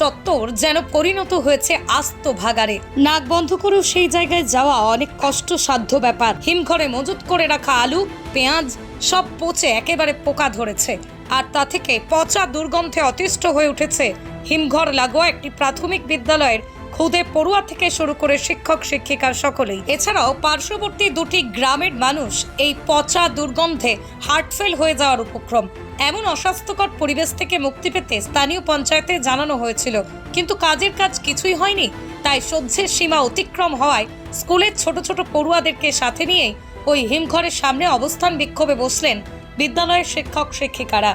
চত্বর যেন পরিণত হয়েছে আস্ত ভাগারে নাক বন্ধ করেও সেই জায়গায় যাওয়া অনেক কষ্টসাধ্য ব্যাপার। হিমঘরে মজুত করে রাখা আলু, পেঁয়াজ সব পচে একেবারে পোকা ধরেছে। আর তা থেকে পচা দুর্গন্ধে অতিষ্ঠ হয়ে উঠেছে হিমঘর লাগোয়া একটি প্রাথমিক বিদ্যালয়ের খুদে পড়ুয়া থেকে শুরু করে শিক্ষক শিক্ষিকার সকলেই। এছাড়াও পার্শ্ববর্তী দুটি গ্রামের মানুষ এই পচা দুর্গন্ধে হার্টফেল হয়ে যাওয়ার উপক্রম। এমন অস্বাস্থ্যকর পরিবেশ থেকে মুক্তি পেতে স্থানীয় পঞ্চায়েতে জানানো হয়েছিল। কিন্তু কাজের কাজ কিছুই হয়নি, তাই সহ্যের সীমা অতিক্রম হওয়ায় স্কুলের ছোট ছোট পড়ুয়াদেরকে সাথে নিয়েই ওই হিমঘরের সামনে অবস্থান বিক্ষোভে বসলেন বিদ্যালয়ের শিক্ষক, শিক্ষিকারা।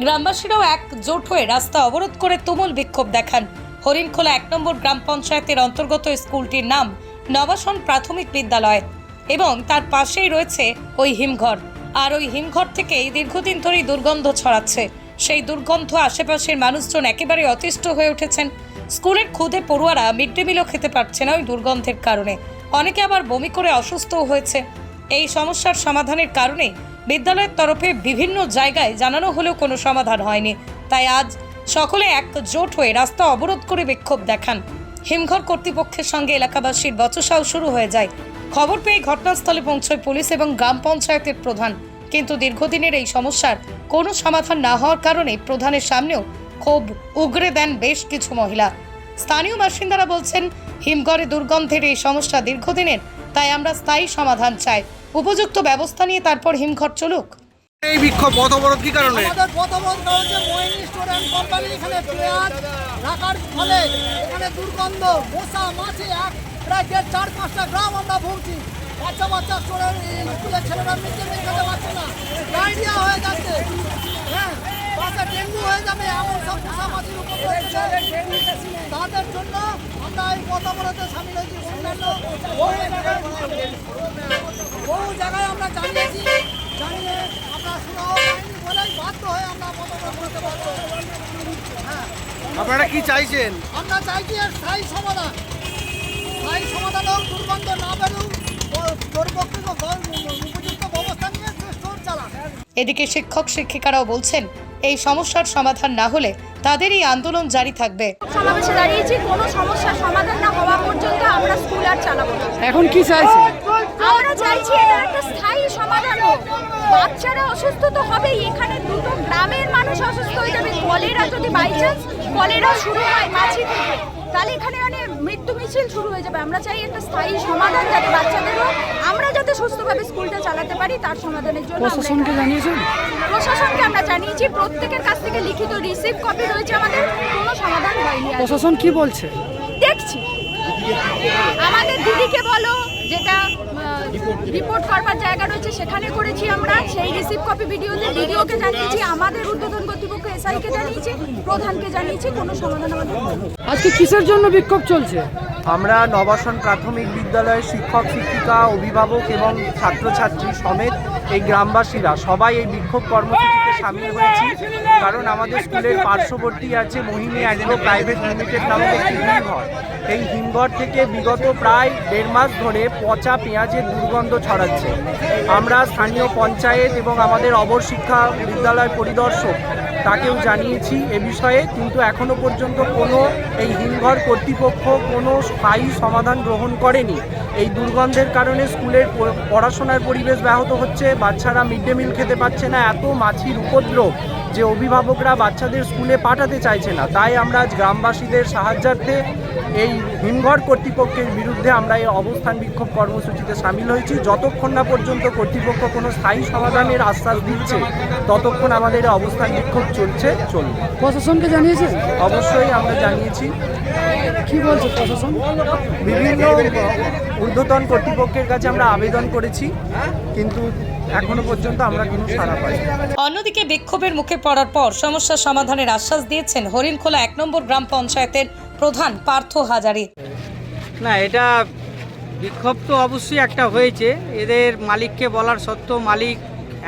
গ্রামবাসীরাও এক জোট হয়ে রাস্তা অবরোধ করে তুমুল বিক্ষোভ দেখান। হরিণখোলা এক নম্বর গ্রাম পঞ্চায়েতের অন্তর্গত স্কুলটির নাম নবাসন প্রাথমিক বিদ্যালয় এবং তার পাশেই রয়েছে ওই হিমঘর। আর ওই হিমঘর থেকেই দীর্ঘদিন ধরেই দুর্গন্ধ ছড়াচ্ছে। সেই দুর্গন্ধ আশেপাশের মানুষজন একেবারে অতিষ্ঠ হয়ে উঠেছেন। স্কুলের খুদে পড়ুয়ারা মিড ডে মিলও খেতে পারছে না ওই দুর্গন্ধের কারণে। অনেকে আবার বমি করে অসুস্থও হয়েছে। এই সমস্যার সমাধানের কারণে বিদ্যালয়ের তরফে বিভিন্ন জায়গায় জানানো হলেও কোনো সমাধান হয়নি। তাই আজ সকলে একজোট হয়ে রাস্তা অবরোধ করে বিক্ষোভ দেখান। হিমঘর কর্তৃপক্ষের সঙ্গে এলাকাবাসীর বচসাও শুরু হয়ে যায়। খবর পেয়ে ঘটনাস্থলে পৌঁছয় পুলিশ এবং গ্রাম পঞ্চায়েতের প্রধান। কিন্তু দীর্ঘদিনের এই সমস্যার কোনো সমাধান না হওয়ার কারণে প্রধানের সামনেও ক্ষোভ উগরে দেন বেশ কিছু মহিলা। স্থানীয় বাসিন্দারা বলছেন, হিমঘরে দুর্গন্ধের এই সমস্যা দীর্ঘদিনের, তাই আমরা স্থায়ী সমাধান চাই। উপযুক্ত ব্যবস্থা নিয়ে তারপর হিমঘর চলুক। এই বিক্ষোভ পথ অবরোধ কি কারণে? হচ্ছে কোম্পানি, এখানে পেঁয়াজ রাখার এখানে দুর্গন্ধ, মশা, মাছি এক প্রায় চার, পাঁচটা গ্রাম আমরা ভুগছি। বাচ্চা বাচ্চা স্টোরের স্কুলের ছেলেরা ডে খেতে পারছে না। হয়ে যাচ্ছে। হ্যাঁ ডেঙ্গু হয়ে যাবে, এমন সব জন্য আমরা এই সামিল অন্যান্য বহু জায়গায় বহু জায়গায় আমরা জানিয়েছি আমরা বলেই বাধ্য হয়ে আমরা করতে হ্যাঁ। আপনারা কি চাইছেন? আমরা চাইছি এর স্থায়ী সমাধান। স্থায়ী সমাধান হোক দুর্গন্ধ না বেরুক কর্তৃপক্ষ উপযুক্ত ব্যবস্থা নিয়ে সে স্টোর চালান এদিকে শিক্ষক শিক্ষিকারাও বলছেন এই সমস্যার সমাধান না হলে তাদের এই আন্দোলন জারি থাকবে। সমাবেশে দাঁড়িয়েছি কোনো সমস্যার সমাধান না হওয়া পর্যন্ত আমরা স্কুল আর চালাবো এখন কি চাইছে আমরা চাইছি এটা একটা স্থায়ী সমাধান হোক। বাচ্চারা অসুস্থ তো হবেই। এখানে দুটো গ্রামের মানুষ অসুস্থ হয়ে যাবে। কলেরা যদি বাই চান্স কলেরা শুরু হয় মাছি থেকে তাহলে এখানে মানে মৃত্যু মিছিল শুরু হয়ে যাবে। আমরা চাই একটা স্থায়ী সমাধান যাতে বাচ্চাদেরও আমরা যাতে সুস্থভাবে স্কুলটা চালাতে পারি তার সমাধানের জন্য প্রশাসনকে জানিয়েছেন? প্রশাসনকে আমরা জানিয়েছি। প্রত্যেকের কাছ থেকে লিখিত রিসিভ কপি রয়েছে আমাদের। কোনো সমাধান হয়নি প্রশাসন কি বলছে? দেখছি। আমাদের দিদিকে বলো যেটা রিপোর্ট করবার জায়গা রয়েছে সেখানে করেছি আমরা। সেই রিসিভ কপি ভিডিওতে ভিডিওকে জানিয়েছি আমাদের উদ্বোধন কর্তৃপক্ষ এসআইকে জানিয়েছি প্রধানকে জানিয়েছি কোনো সমাধান আমাদের আজকে কিসের জন্য বিক্ষোভ চলছে? আমরা নবাসন প্রাথমিক বিদ্যালয়ের শিক্ষক শিক্ষিকা অভিভাবক এবং ছাত্রছাত্রী সমেত এই গ্রামবাসীরা সবাই এই বিক্ষোভ কর্মসূচিতে সামিল হয়েছি কারণ আমাদের স্কুলের পার্শ্ববর্তী আছে মোহিনী অ্যাগ্রো প্রাইভেট লিমিটেড নামক একটি হিমঘর। এই হিমঘর থেকে বিগত প্রায় দেড় মাস ধরে পচা পেঁয়াজের দুর্গন্ধ ছড়াচ্ছে। আমরা স্থানীয় পঞ্চায়েত এবং আমাদের অবর শিক্ষা বিদ্যালয় পরিদর্শক তাকেও জানিয়েছি এ বিষয়ে, কিন্তু এখনও পর্যন্ত কোনো এই হিমঘর কর্তৃপক্ষ কোনো স্থায়ী সমাধান গ্রহণ করেনি। এই দুর্গন্ধের কারণে স্কুলের পড়াশোনার পরিবেশ ব্যাহত হচ্ছে। বাচ্চারা মিড ডে মিল খেতে পারছে না। এত মাছির উপদ্রব। যে অভিভাবকরা বাচ্চাদের স্কুলে পাঠাতে চাইছে না তাই আমরা আজ গ্রামবাসীদের সাহায্যার্থে এই হিমঘর কর্তৃপক্ষের বিরুদ্ধে আমরা এই অবস্থান বিক্ষোভ কর্মসূচিতে সামিল হয়েছি। যতক্ষণ না পর্যন্ত কর্তৃপক্ষ কোনো স্থায়ী সমাধানের আশ্বাস দিচ্ছে ততক্ষণ আমাদের অবস্থান বিক্ষোভ চলছে চলবে। প্রশাসনকে জানিয়েছেন? অবশ্যই আমরা জানিয়েছি। কি বলছে প্রশাসন? বিভিন্ন ঊর্ধ্বতন কর্তৃপক্ষের কাছে আমরা আবেদন করেছি কিন্তু এখনও পর্যন্ত আমরা কোনো সাড়া পাই অন্যদিকে বিক্ষোভের মুখে পড়ার পর সমস্যা সমাধানের আশ্বাস দিয়েছেন হরিণখোলা এক নম্বর গ্রাম পঞ্চায়েতের প্রধান পার্থ হাজারি। না এটা বিক্ষোভ তো অবশ্যই একটা হয়েছে। এদের মালিককে বলার সত্ত্বেও মালিক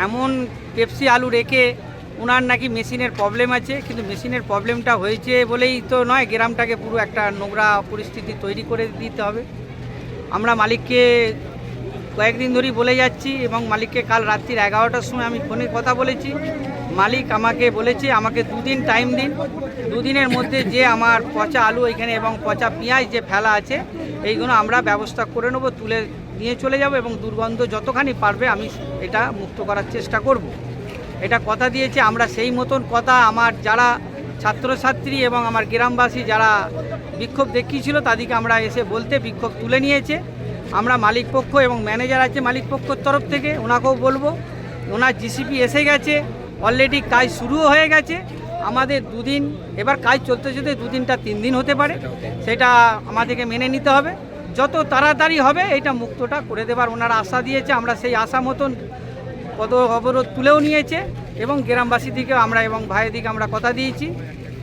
এমন পেপসি আলু রেখে ওনার নাকি মেশিনের প্রবলেম আছে কিন্তু মেশিনের প্রবলেমটা হয়েছে বলেই তো নয় গ্রামটাকে পুরো একটা নোংরা পরিস্থিতি তৈরি করে দিতে হবে। আমরা মালিককে কয়েকদিন ধরেই বলে যাচ্ছি এবং মালিককে কাল রাত্রির এগারোটার সময় আমি ফোনে কথা বলেছি। মালিক আমাকে বলেছে, আমাকে দুদিন টাইম দিন। দুদিনের মধ্যে যে আমার পচা আলু এখানে এবং পচা পেঁয়াজ যে ফেলা আছে, এইগুলো আমরা ব্যবস্থা করে নেব, তুলে নিয়ে চলে যাব এবং দুর্গন্ধ যতখানি পারবে আমি এটা মুক্ত করার চেষ্টা করব। এটা কথা দিয়েছে, আমরা সেই মতন কথা আমার যারা ছাত্রছাত্রী এবং আমার গ্রামবাসী যারা বিক্ষোভ দেখিয়েছিল, তাদেরকে আমরা এসে বলতে বিক্ষোভ তুলে নিয়েছে। আমরা মালিক পক্ষ এবং ম্যানেজার আছে মালিক পক্ষর তরফ থেকে, ওনাকেও বলব, ওনার জিসিপি এসে গেছে অলরেডি কাজ শুরুও হয়ে গেছে, আমাদের দুদিন, এবার কাজ চলতে চলতে দুদিনটা তিন দিন হতে পারে, সেটা আমাদেরকে মেনে নিতে হবে, যত তাড়াতাড়ি হবে এটা মুক্তটা করে দেবার ওনারা আশা দিয়েছে, আমরা সেই আশা মতন পদ অবরোধ তুলেও নিয়েছে, এবং গ্রামবাসী দিকে আমরা এবং ভাইয়ের দিকে আমরা কথা দিয়েছি,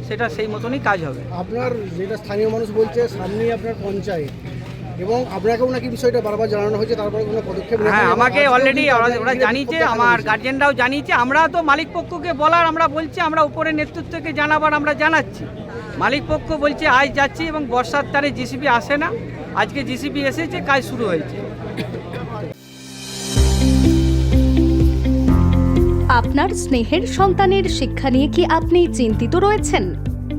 সেটা সেই মতনই কাজ হবে। আপনার যেটা স্থানীয় মানুষ বলছে, সামনেই আপনার পঞ্চায়েত। এবং আপনাকেও নাকি বিষয়টা বারবার জানানো হয়েছে তারপরে কোনো পদক্ষেপ হ্যাঁ আমাকে অলরেডি ওরা জানিয়েছে আমার গার্জেনরাও জানিয়েছে আমরা তো মালিক পক্ষকে বলার আমরা বলছি আমরা উপরে নেতৃত্বকে জানাবার আমরা জানাচ্ছি। মালিক পক্ষ বলছে আজ যাচ্ছি এবং বর্ষার তারে জিসিপি আসে না। আজকে জিসিপি এসেছে কাজ শুরু হয়েছে। আপনার স্নেহের সন্তানের শিক্ষা নিয়ে কি আপনি চিন্তিত রয়েছেন?